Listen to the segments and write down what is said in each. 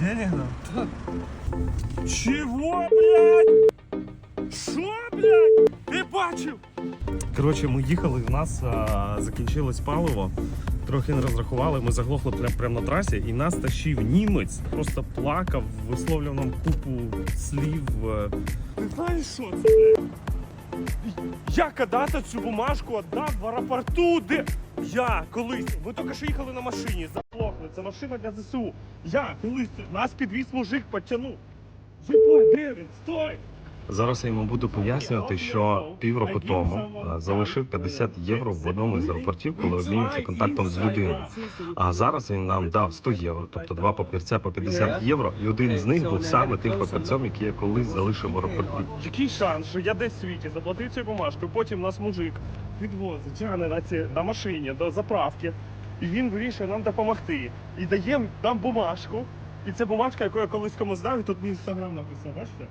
Денег дам? Чего, блядь? Що, блядь? Ти бачив? Коротше, ми їхали, в нас а, закінчилось паливо. Трохи не розрахували, ми заглохли прямо прям на трасі, і нас тащив німець, просто плакав, висловлював нам купу слів. е. Ти знаєш, що це? блядь? Я когда-то цю бумажку віддав в аеропорту, де я колись. Ми тільки що їхали на машині, заглохли. Це машина для ЗСУ. Я колись нас підвіз мужик, потягнув. Єбать, де він? Стой! Зараз я йому буду пояснювати, що півроку тому е, залишив 50 євро в одному з аеропортів, коли обмінювався контактом з людиною. А зараз він нам дав 100 євро, тобто два папірця по 50 євро, і один з них був саме тим папірцем, який я колись залишив в аеропорті. Який шанс, що я десь в світі заплатив цю бумажку, потім нас мужик відвозить тягне на, ці, на машині до заправки, і він вирішує нам допомогти. І дає нам бумажку. І це бумажка, яку я колись комусь дав, і тут мій інстаграм написав, бачите?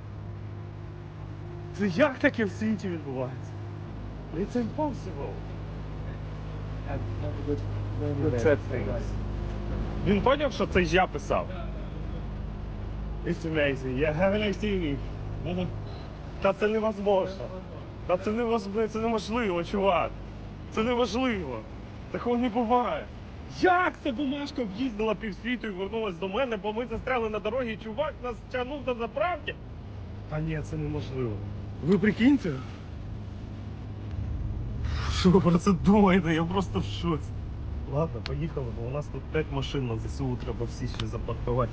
Це як таке в світі відбувається? It's impossible. Він поняв, що це я писав. It's amazing. Yeah, have a nice. Ну, Та це невозможно. Та це невозможно, це неможливо, чувак. Це неможливо. Такого не буває. Як ця бумажка об'їздила півсвіту і вернулась до мене, бо ми застряли на дорогі, і чувак нас тягнув до заправки? Та ні, це неможливо. Ви прикиньте? Що ви про це думаєте? Я просто в шоці. Ладно, поїхали, бо у нас тут 5 машин на ЗСУ, треба всі ще запаркувати.